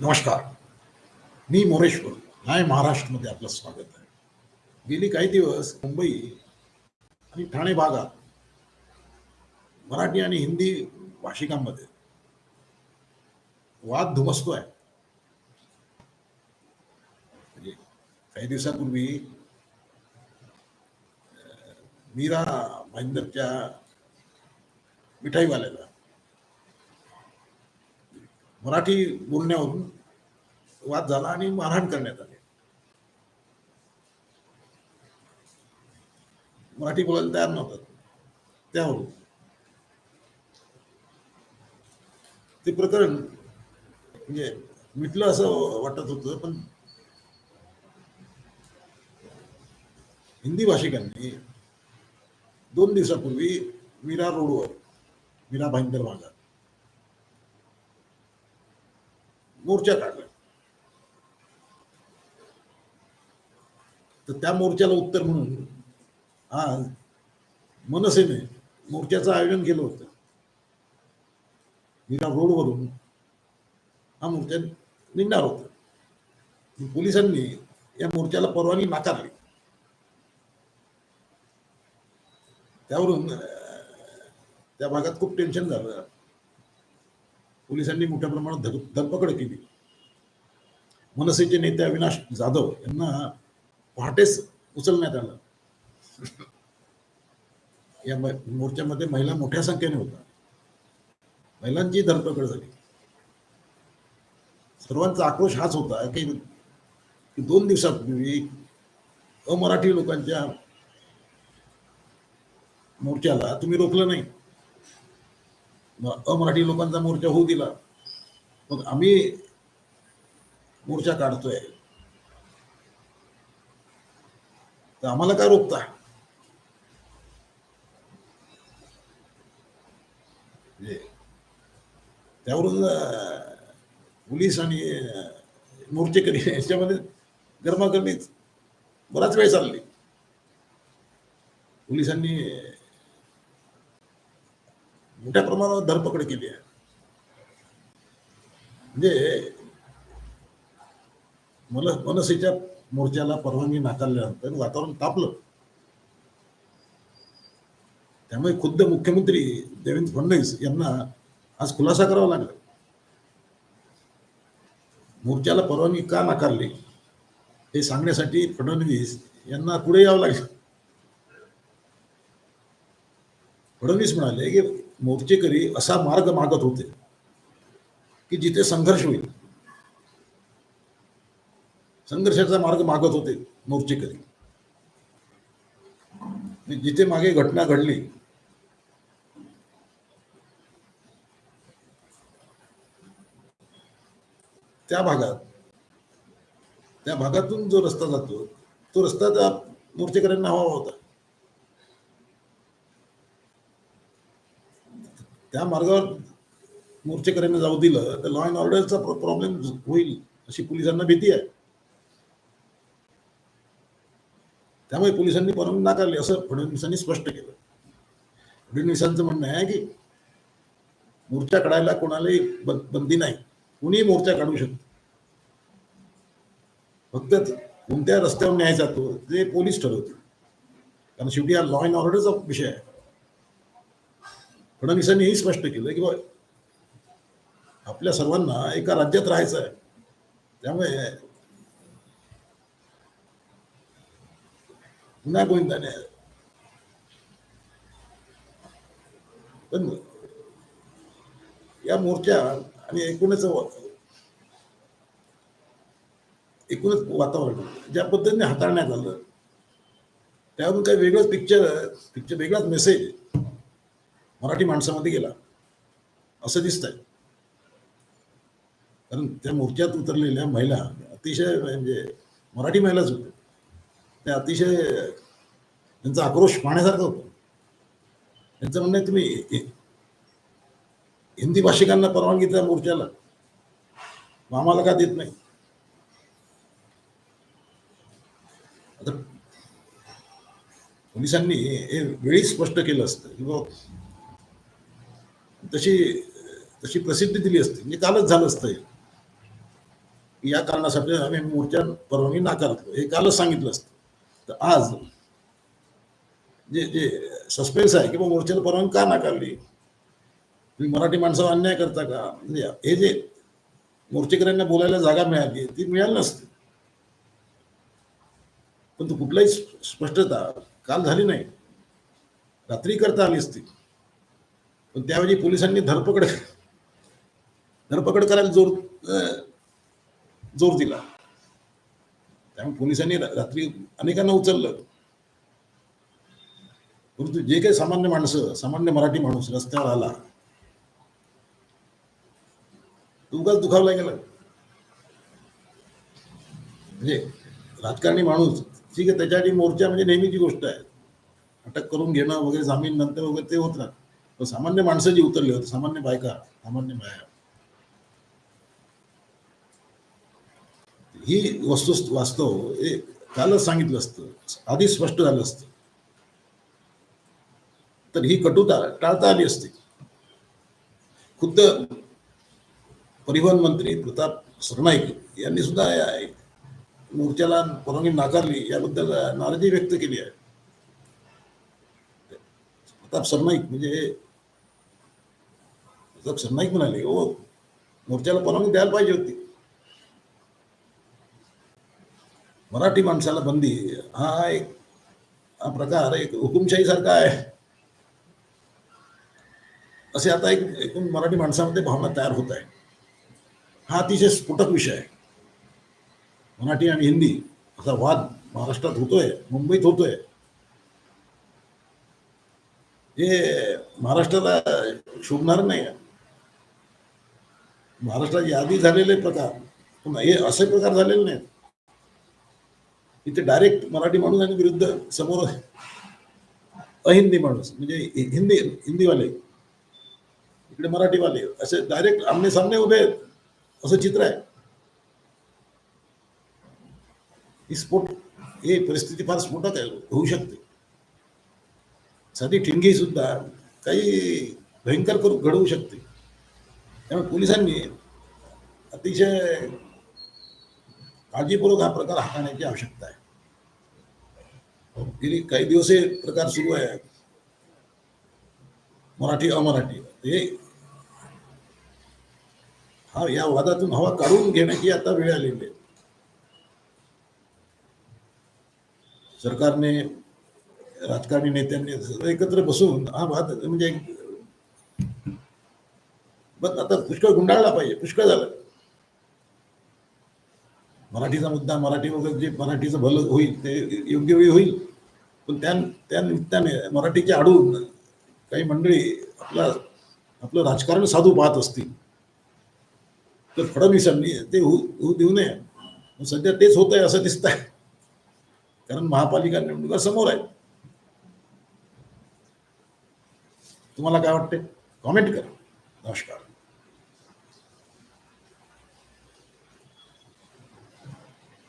नमस्कार. मी मोरेश्वर. हाय महाराष्ट्रमध्ये आपलं स्वागत आहे. गेली काही दिवस मुंबई आणि ठाणे भागात मराठी आणि हिंदी भाषिकांमध्ये वाद धुमसतो आहे. म्हणजे काही दिवसापूर्वी मीरा भाईंदरच्या मिठाईवाल्याला मराठी बोलण्यावरून वाद झाला आणि मारहाण करण्यात आली. मराठी बोलायला तयार नव्हतात. त्यावरून. ते प्रकरण म्हणजे मिटलं असं वाटत होतं पण हिंदी भाषिकांनी दोन दिवसापूर्वी मीरा रोडवर मीरा भाईंदर भागात मोर्चा काढला. तर त्या मोर्चाला उत्तर म्हणून आज मनसेने मोर्चाचं आयोजन केलं होतं. मीरा रोडवरून हा मोर्चा निघणार होता. पोलिसांनी या मोर्चाला परवानगी नाकारली. त्यावरून त्या भागात खूप टेन्शन झालं. पोलिसांनी मोठ्या प्रमाणात धर धरपकड केली. मनसेचे नेते अविनाश जाधव यांना पहाटेच उचलण्यात आलं. या मोर्चामध्ये महिला मोठ्या संख्येने होत्या. महिलांची धरपकड झाली. सर्वांचा आक्रोश हाच होता की दोन दिवसापूर्वी म्हणजे अमराठी लोकांच्या मोर्चाला तुम्ही रोखलं नाही. अमराठी लोकांचा मोर्चा होऊ दिला. मग आम्ही मोर्चा काढतोय. तर आम्हाला काय रोखता? त्यावरून पोलीस आणि मोर्चेकरी याच्यामध्ये गरमागरमीच बराच वेळ चालली. पोलिसांनी मोठ्या प्रमाणावर धरपकड केली आहे. म्हणजे मनसेच्या मोर्चाला परवानगी नाकारल्यानंतर वातावरण तापलं. त्यामुळे खुद्द मुख्यमंत्री देवेंद्र फडणवीस यांना आज खुलासा करावा लागला. मोर्चाला परवानगी का नाकारली हे सांगण्यासाठी फडणवीस यांना पुढे यावं लागलं. फडणवीस म्हणाले की मोर्चेकरी असा मार्ग मागत होते की जिथे संघर्ष होईल. संघर्षाचा मार्ग मागत होते मोर्चेकरी. जिथे मागे घटना घडली त्या भागात त्या भागातून जो रस्ता जातो तो रस्ता त्या मोर्चेकऱ्यांना हवा होता. त्या मार्गावर मोर्चेकऱ्यांना जाऊ दिलं तर लॉ अँड ऑर्डरचा प्रॉब्लेम होईल अशी पोलिसांना भीती आहे. त्यामुळे पोलिसांनी परवानगी नाकारली असं फडणवीसांनी स्पष्ट केलं. फडणवीसांचं म्हणणं आहे की मोर्चा काढायला कोणालाही बंदी नाही. कुणीही मोर्चा काढू शकतो फक्त कोणत्या रस्त्यावर न्यायचा तो ते पोलीस ठरवतील. कारण शेवटी हा लॉ अँड ऑर्डरचा विषय आहे. फडणवीसांनी हे स्पष्ट केलं की बा आपल्या सर्वांना एका राज्यात राहायचं आहे. त्यामुळे पुन्हा गोविंदाने पण या मोर्चा आणि एकूणच एकूणच वातावरण ज्या पद्धतीने हाताळण्यात आलं त्यावरून काही वेगळंच पिक्चर पिक्चर वेगळाच मेसेज मराठी माणसामध्ये गेला. असं दिसतंय. कारण त्या मोर्चात उतरलेल्या महिला अतिशय म्हणजे मराठी महिलाच होत्या. त्या अतिशय त्यांचा आक्रोश पाहण्यासारखं होतो. त्यांचं म्हणणं आहे तुम्ही हिंदी भाषिकांना परवानगी त्या मोर्चाला आम्हाला का देत नाही? आता पोलिसांनी हे वेळी स्पष्ट केलं असतं की बाबा तशी तशी प्रसिद्धी दिली असते. म्हणजे कालच झालं असतं हे. या कारणासाठी आम्ही मोर्चा परवानगी नाकारतो हे कालच सांगितलं असतं. तर आज जे जे सस्पेन्स आहे की बा मोर्चाला परवानगी का नाकारली? तुम्ही मराठी माणसावर अन्याय करता का? म्हणजे हे जे मोर्चेकऱ्यांना बोलायला जागा मिळाली ती मिळाली नसते. पण तू कुठलाही स्पष्टता काल झाली नाही. रात्री करता आली असती. पण त्यावेळी पोलिसांनी धरपकड धरपकड करायला जोर जोर दिला. त्यामुळे पोलिसांनी रात्री अनेकांना उचललं. परंतु जे काही सामान्य माणसं सामान्य मराठी माणूस रस्त्यावर आला उगाच दुखावला गेला. म्हणजे राजकारणी माणूस ठीक आहे त्याच्यासाठी मोर्चा म्हणजे नेहमीची गोष्ट आहे. अटक करून घेणं वगैरे जामीन नंतर वगैरे ते होत राहत. सामान्य माणसं जी उतरली होती सामान्य बायका सामान्य बाया. ही वस्तू वास्तव हे कालच सांगितलं असतं. आधी स्पष्ट झालं असतं. तर ही कटुता टाळता आली असती. खुद्द परिवहन मंत्री प्रताप सरनाईक यांनी सुद्धा या मोर्चाला परवानगी नाकारली. याबद्दल नाराजी व्यक्त केली आहे. प्रताप सरनाईक म्हणजे प्रताप नाईक म्हणाले हो मोर्चाला परवानगी द्यायला पाहिजे होती. मराठी माणसाला बंदी हा एक हा प्रकार एक हुकुमशाही सारखा आहे. असे आता एक एकूण मराठी माणसामध्ये भावना तयार होत आहे. हा अतिशय स्फोटक विषय आहे. मराठी आणि हिंदी असा वाद महाराष्ट्रात होतोय मुंबईत होतोय. हे महाराष्ट्राला शोभणार नाही. महाराष्ट्रात यादी झालेले प्रकार पुन्हा हे असे प्रकार झालेले नाहीत. इथे डायरेक्ट मराठी माणूस आणि विरुद्ध समोर अहिंदी माणूस म्हणजे हिंदी हिंदीवाले इकडे मराठीवाले असे डायरेक्ट आमने सामने उभे आहेत असं चित्र आहे. ही स्फोट ही परिस्थिती फार स्फोटक आहे होऊ शकते. साधी ठिणगी सुद्धा काही भयंकर करू घडवू शकते. त्यामुळे पोलिसांनी अतिशय काळजीपूर्वक हा प्रकार हाताळण्याची आवश्यकता आहे. हो, गेली काही दिवस हे प्रकार सुरू आहे. मराठी अमराठी. हे हा या वादातून हवा काढून घेण्याची आता वेळ आलेली आहे. सरकारने राजकारणी नेत्यांनी एकत्र बसून हा वाद म्हणजे आता पुष्कळ गुंडाळला पाहिजे पुष्कळ झालं. मराठीचा मुद्दा मराठी वगैरे जे मराठीचं भलं होईल ते योग्य वेळी होईल. पण त्या त्या निमित्ताने मराठीच्या आडून काही मंडळी आपला आपलं राजकारण साधू पाहत असतील. तर फडणवीसांनी ते होऊ होऊ देऊ नये. सध्या तेच होत आहे असं दिसत आहे कारण महापालिका निवडणुका समोर आहे तुम्हाला काय वाटते कॉमेंट करा. नमस्कार.